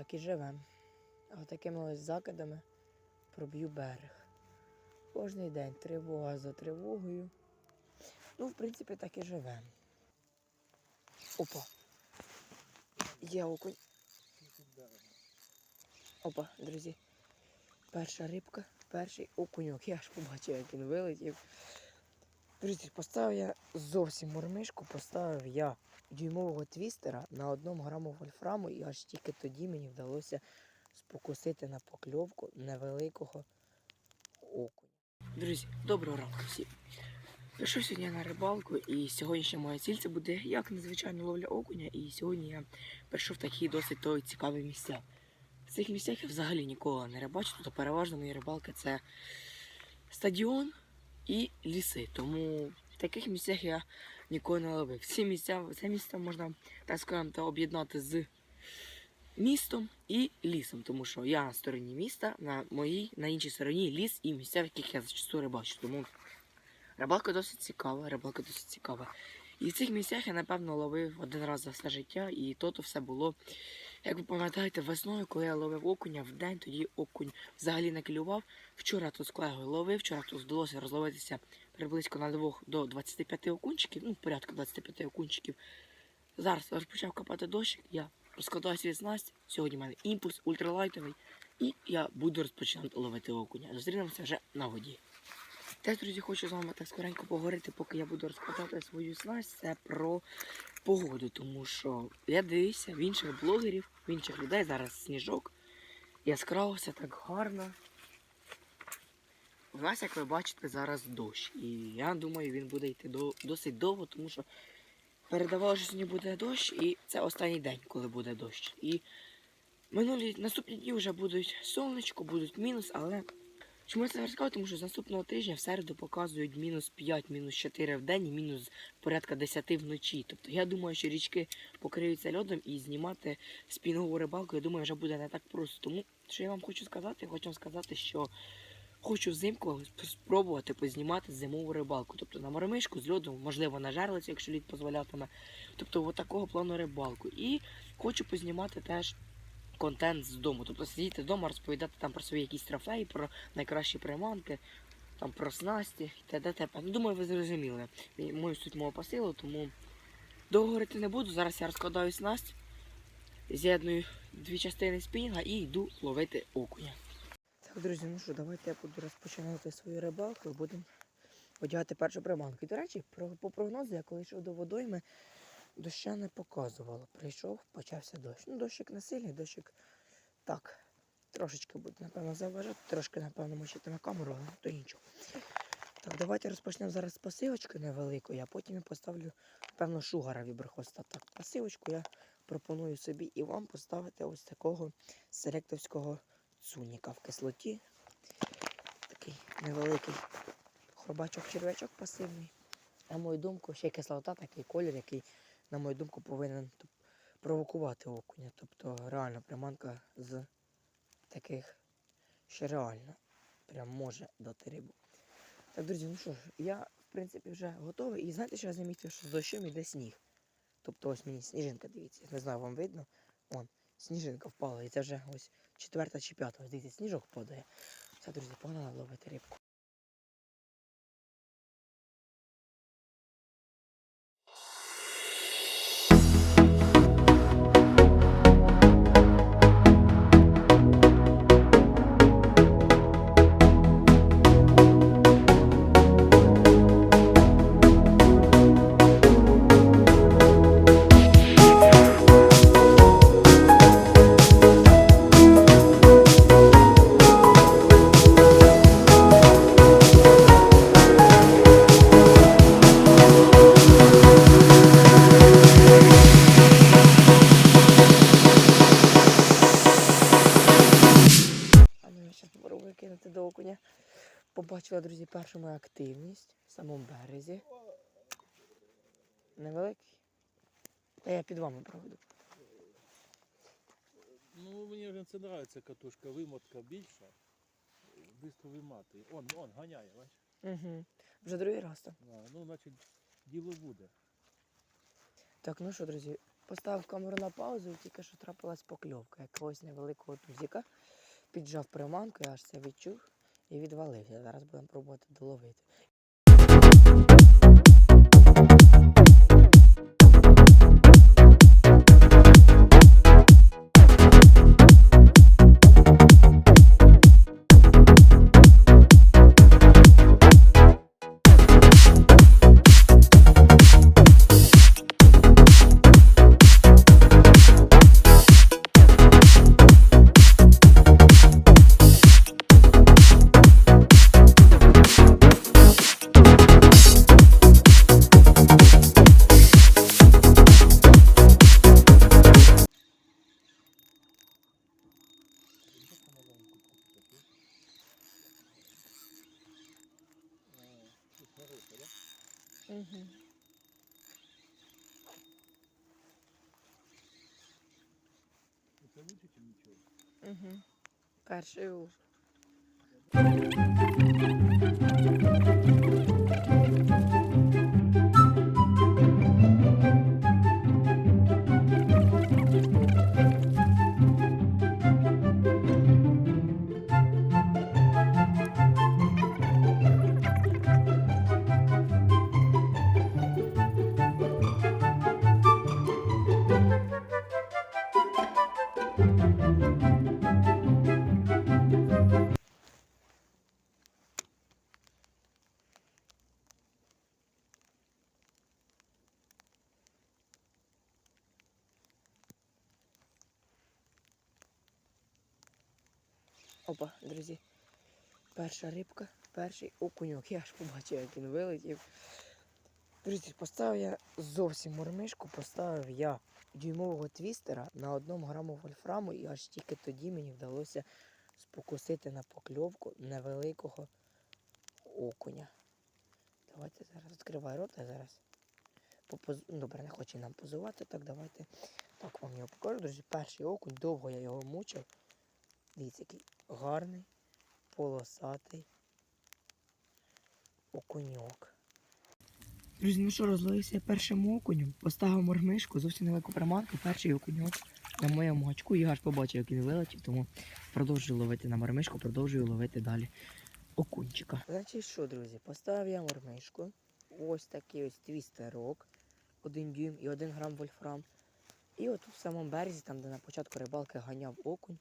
так і живемо. А такими ось закидами проб'ю берег. Кожний день тривога за тривогою. Ну, в принципі, так і живемо. Опа. Є окунь. Опа, друзі. Перша рибка, перший окуньок. Я ж побачив, як він вилетів. Друзі, поставив я зовсім мормишку, поставив я дюймового твістера на одному граму вольфраму, і аж тільки тоді мені вдалося спокусити на покльовку невеликого окуня. Друзі, доброго ранку всім. Прийшов сьогодні на рибалку, і сьогоднішня моя ціль це буде як незвичайно ловля окуня. І сьогодні я прийшов в такі досить то цікаві місця. В цих місцях я взагалі ніколи не рибачу, тобто переважно мої рибалки це стадіон і ліси. Тому в таких місцях я ніколи не ловив. Ці місця, це місце можна, так скажемо, об'єднати з містом і лісом, тому що я на стороні міста, на моїй, на іншій стороні ліс і місця, в яких я зачасту рибачу. Тому рибалка досить цікава, рибалка досить цікава. І в цих місцях я, напевно, ловив один раз за все життя, і то то все було. Як ви пам'ятаєте, весною, коли я ловив окуня в день, тоді окунь взагалі не клював. Вчора тут з колегою ловив, вчора тут вдалося розловитися приблизно на 2 до 25 окунчиків, ну, порядка 25 окунчиків. Зараз розпочав копати дощик, я розкладаю свій снасть. Сьогодні в мене імпульс ультралайтовий, і я буду розпочинати ловити окуня. Зустрінемося вже на воді. Теж, друзі, хочу з вами так скоренько поговорити, поки я буду розкладати свою снасть, це про погоду, тому що я дивився в інших блогерів, в інших людей зараз сніжок. Яскраво все так гарно. У нас, як ви бачите, зараз дощ. І я думаю, він буде йти до, досить довго, тому що передавали, що сьогодні буде дощ, і це останній день, коли буде дощ. І минулі наступні дні вже будуть сонечко, будуть мінус, але чому я це розказую? Тому що з наступного тижня в середу показують мінус 5, мінус 4 в день і мінус порядка 10 вночі. Тобто я думаю, що річки покриються льодом і знімати спінгову рибалку, я думаю, вже буде не так просто. Тому що я вам хочу сказати, хочу вам сказати, що хочу взимку спробувати познімати зимову рибалку. Тобто на мормишку з льодом, можливо, на жерлицю, якщо лід дозволятиме. Тобто от плану рибалку. І хочу познімати теж контент з дому. Тобто сидіти вдома, розповідати там про свої якісь трофеї, про найкращі приманки, там про снасті і т.д. т.п. Ну, думаю, ви зрозуміли мою суть мого посилу, тому довго говорити не буду. Зараз я розкладаю снасть, з'єдную дві частини спінінга і йду ловити окуня. Так, друзі, ну що, давайте я буду розпочинати свою рибалку і будемо одягати першу приманку. І, до речі, про, по прогнозу, я коли йшов до водойми, доща не показувало. Прийшов, почався дощ. Ну, дощик не сильний, дощик так. Трошечки буде, напевно, заважати, трошки, напевно, мочитиме камеру, але то нічого. Так, давайте розпочнемо зараз з пасивочки невеликої, а потім я поставлю, напевно, шугара віброхоста. Так, пасивочку я пропоную собі і вам поставити ось такого селектовського цуніка в кислоті. Такий невеликий хробачок-черв'ячок пасивний. На мою думку, ще й кислота, такий колір, який, на мою думку, повинен провокувати окуня. Тобто реально приманка з таких, що реально прям може дати рибу. Так, друзі, ну що ж, я в принципі вже готовий. І знаєте, що я замітив, що з дощем йде сніг. Тобто ось мені сніжинка, дивіться, не знаю, вам видно. Вон, сніжинка впала. І це вже ось четверта чи п'ята. Ось дивіться, сніжок падає. Все, друзі, погнали ловити рибку. Побачила, друзі, першу мою активність в самому березі. Невеликий. Та я під вами проведу. Ну, мені вже це подобається катушка, вимотка більша. Бистро виматує. Он, он, ганяє, бачиш? Угу. Вже другий раз там. Да, ну, значить, діло буде. Так, ну що, друзі, поставив камеру на паузу, і тільки що трапилась покльовка якогось невеликого тузика. Піджав приманку, я аж це відчув і відвалився. Зараз будемо пробувати доловити. Перший уж. Опа, друзі. Перша рибка, перший окуньок. Я аж побачив, як він вилетів. Друзі, поставив я зовсім мормишку, поставив я дюймового твістера на одному граму вольфраму, і аж тільки тоді мені вдалося спокусити на покльовку невеликого окуня. Давайте зараз відкривай рот, а зараз. Попоз... ну, Добре, не хоче нам позувати, так давайте так вам його покажу. Друзі, перший окунь, довго я його мучив. Дивіться, який гарний, полосатий окуньок. Друзі, ну що, розловився першим окунем, поставив мормишку, зовсім невелику приманку, перший окуньок на моєму гачку. Я аж побачив, як він вилетів, тому продовжую ловити на мормишку, продовжую ловити далі окунчика. Значить що, друзі, поставив я мормишку. Ось такий ось твістерок, один дюйм і один грам вольфрам. І от в самому березі, там, де на початку рибалки ганяв окунь,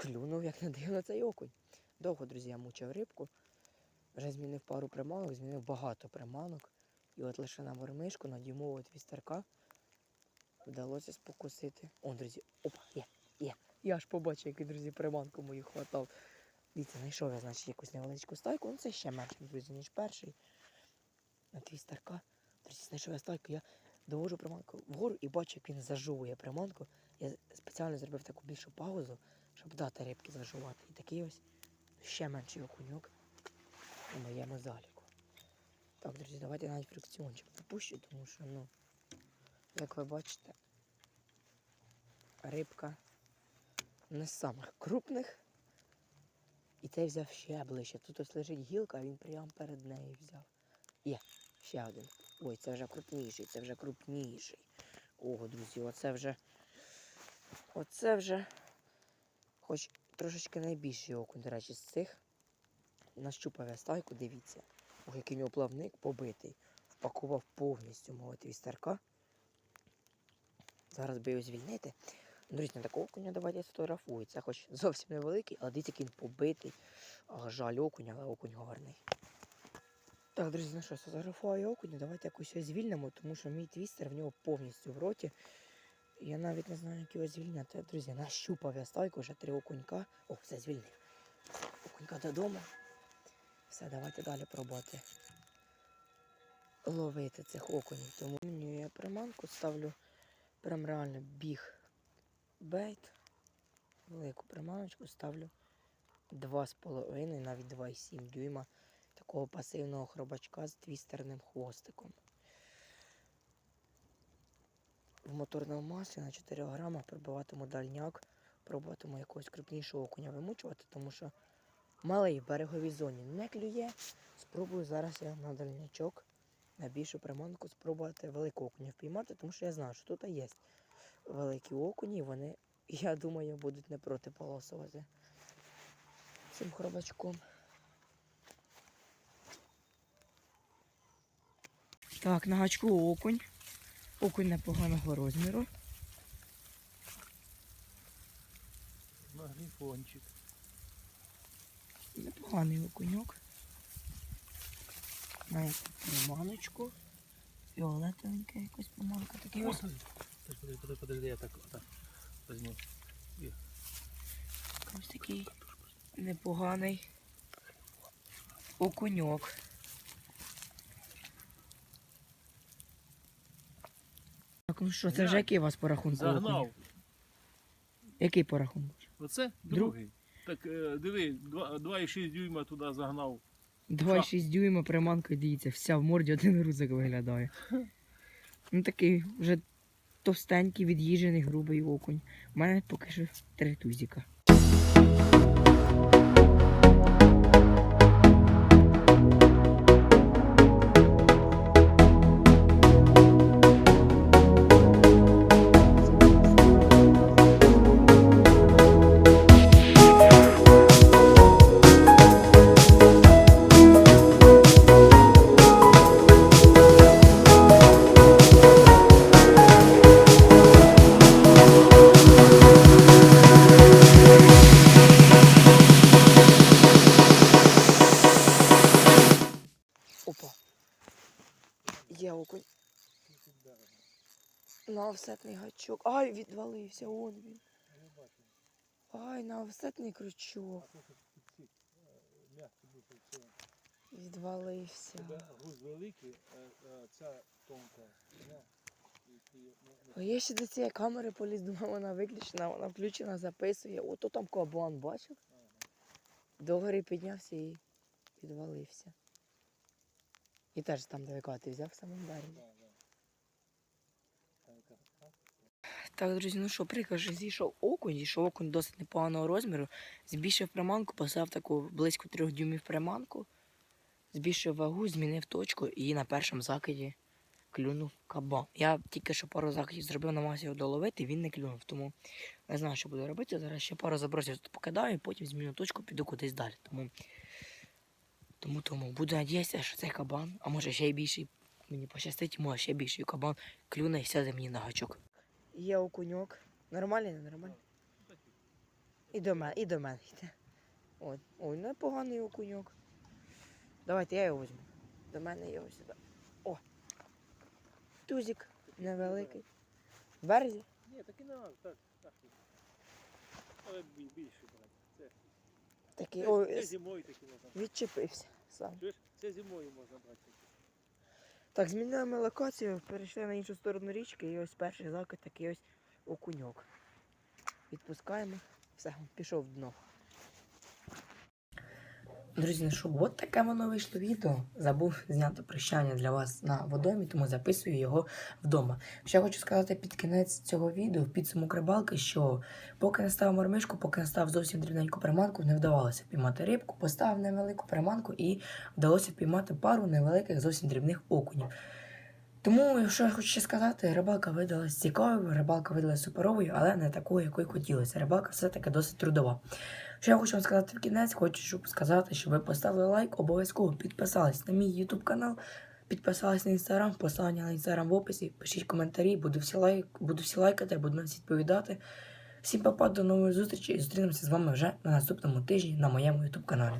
клюнув, як не дивно, цей окунь. Довго, друзі, я мучив рибку. Вже змінив пару приманок, змінив багато приманок. І от лише на мормишку, на дюймового твістерка вдалося спокусити. О, друзі, опа, є, є. Я аж побачив, який, друзі, приманку мою хватав. Дивіться, знайшов я, значить, якусь невеличку стайку. Ну це ще менше, друзі, ніж перший. На твістерка. Друзі, знайшов я стайку, я довожу приманку вгору і бачу, як він зажовує приманку. Я спеціально зробив таку більшу паузу, щоб дати рибки зажувати. І такий ось ще менший окуньок у моєму заліку. Так, друзі, давайте навіть фрикціончик запущу, тому що, ну, як ви бачите, рибка не з самих крупних. І цей взяв ще ближче. Тут ось лежить гілка, а він прямо перед нею взяв. Є, ще один. Ой, це вже крупніший, це вже крупніший. Ого, друзі, оце вже. Оце вже. Хоч трошечки найбільший окунь, до речі, з цих. Нащупав я стайку, дивіться. Ох, який у нього плавник побитий. Впакував повністю мого твістерка. Зараз би його звільнити. Друзі, на такого окуня давайте сфотографую. Це хоч зовсім невеликий, але дивіться, який він побитий. А, жаль окунь, але окунь гарний. Так, друзі, ну що, сфотографую окуня, давайте якось його звільнимо, тому що мій твістер в нього повністю в роті. Я навіть не знаю, як його звільняти. Друзі, нащупав я стайку, вже три окунька. О, все звільнив. Окунька додому. Все, давайте далі пробувати ловити цих окунів. Тому я приманку ставлю прям реально біг бейт. Велику приманочку ставлю 2,5, навіть 2,7 дюйма такого пасивного хробачка з твістерним хвостиком. В моторному маслі на 4 грама пробиватиму дальняк, пробуватиму якогось крупнішого окуня вимучувати, тому що малий в береговій зоні не клює. Спробую зараз я на дальнячок на більшу приманку спробувати великого окуня впіймати, тому що я знаю, що тут є великі окуні, і вони, я думаю, будуть не проти полосувати цим хробачком. Так, на гачку окунь. Окунь непоганого розміру. На грифончик. Непоганий окуньок. Має приманочку. Фіолетовенька якась приманка. Такий ось. Подожди, подожди, подожди, я так, так возьму. Ось такий непоганий окуньок. Так, ну що, це вже який у вас порахунок? Загнав. Який порахунок? Оце другий. Так е, диви, два- 2,6 дюйма туди загнав. 2,6 дюйма приманка, діється, вся в морді один рузик виглядає. Ну такий вже товстенький, від'їжджений, грубий окунь. У мене поки що три тузіка. Офсетний гачок. Ай, відвалився, он він. Ай, на офсетний крючок. Відвалився. Груз великий, ця тонка. А я ще до цієї камери поліз, думав, вона виключена, вона включена, записує. Ото там кабан, бачив? Догори піднявся і відвалився. І теж там далеко, а ти взяв в самому березі. Да, да. Та яка така? Так, друзі, ну що, прикаже, зійшов окунь, зійшов окунь досить непоганого розміру. Збільшив приманку, поставив таку близько трьох дюймів приманку, збільшив вагу, змінив точку і на першому закиді клюнув кабан. Я тільки що пару закидів зробив, намагався його доловити, він не клюнув. Тому не знаю, що буду робити. Зараз ще пару забросів тут покидаю, потім зміню точку, піду кудись далі. Тому, тому, тому буду надіятися, що цей кабан, а може ще й більший, мені пощастить, може ще більший кабан клюне і сяде мені на гачок. Є окуньок. Нормальний, не нормальний? І до мене, і до мене йде. От. Ой, непоганий окуньок. Давайте я його візьму. До мене його сюди. О! Тузик невеликий. В березі? Ні, так і не так, так. Але бі- більше брати. Це, Такий. це, Ой, це зимою такі можна. відчепився сам. Чуєш? Це зимою можна брати. Так, змінили локацію, перейшли на іншу сторону річки і ось перший закид такий ось окуньок. Відпускаємо. Все, пішов в дно. Друзі, ну що, от таке воно вийшло відео. Забув зняти прощання для вас на водомі, тому записую його вдома. Ще хочу сказати під кінець цього відео, підсумок рибалки, що поки не став мормишку, поки не став зовсім дрібненьку приманку, не вдавалося піймати рибку, поставив невелику приманку і вдалося піймати пару невеликих зовсім дрібних окунів. Тому, що я хочу ще сказати, рибалка видалась цікавою, рибалка видалась суперовою, але не такою, якою хотілося. Рибалка все-таки досить трудова. Що я хочу вам сказати в кінець, хочу щоб сказати, щоб ви поставили лайк, обов'язково підписались на мій YouTube канал, підписались на інстаграм, посилання на інстаграм в описі, пишіть коментарі, буду всі, лайк, буду всі лайкати, буду на всі відповідати. Всім папа, до нової зустрічі і зустрінемося з вами вже на наступному тижні на моєму YouTube каналі.